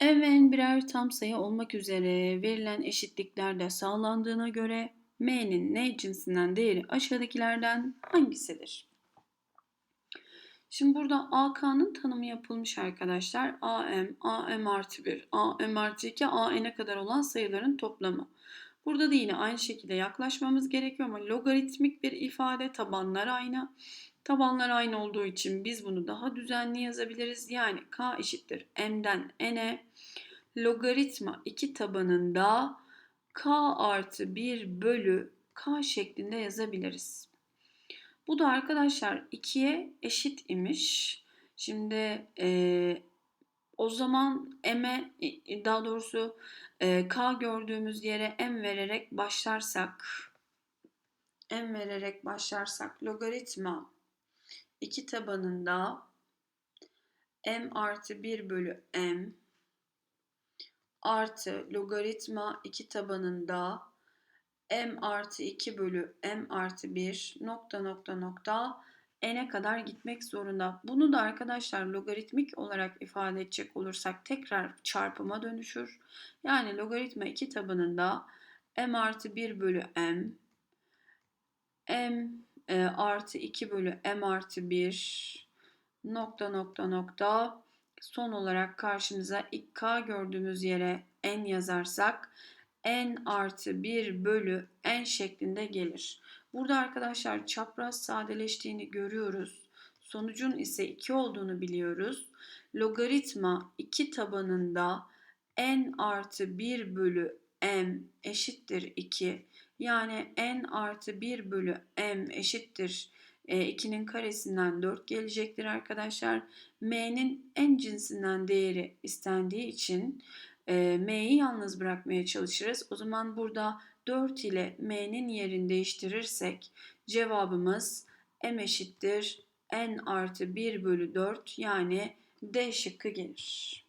M'nin birer tam sayı olmak üzere verilen eşitlikler de sağlandığına göre M'nin N cinsinden değeri aşağıdakilerden hangisidir? Şimdi burada AK'nın tanımı yapılmış arkadaşlar. AM, AM artı 1, AM artı 2, AN'e kadar olan sayıların toplamı. Burada da yine aynı şekilde yaklaşmamız gerekiyor ama logaritmik bir ifade tabanlar aynı. Tabanlar aynı olduğu için biz bunu daha düzenli yazabiliriz. Yani k eşittir m'den n'e logaritma 2 tabanında k artı 1 bölü k şeklinde yazabiliriz. Bu da arkadaşlar 2'ye eşit imiş. Şimdi e, o zaman m'e daha doğrusu e, k gördüğümüz yere m vererek başlarsak m vererek başlarsak logaritma 2 tabanında m artı 1 bölü m artı logaritma 2 tabanında m artı 2 bölü m artı 1 nokta nokta nokta n'e kadar gitmek zorunda. Bunu da arkadaşlar logaritmik olarak ifade edecek olursak tekrar çarpıma dönüşür. Yani logaritma 2 tabanında m artı 1 bölü m m e, artı 2 bölü m artı 1 nokta nokta nokta son olarak karşımıza ilk k gördüğümüz yere n yazarsak n artı 1 bölü n şeklinde gelir. Burada arkadaşlar çapraz sadeleştiğini görüyoruz. Sonucun ise 2 olduğunu biliyoruz. Logaritma 2 tabanında n artı 1 bölü m eşittir 2. Yani n artı 1 bölü m eşittir 2'nin e, karesinden 4 gelecektir arkadaşlar. m'nin n cinsinden değeri istendiği için e, m'yi yalnız bırakmaya çalışırız. O zaman burada 4 ile m'nin yerini değiştirirsek cevabımız m eşittir n artı 1 bölü 4 yani D şıkkı gelir.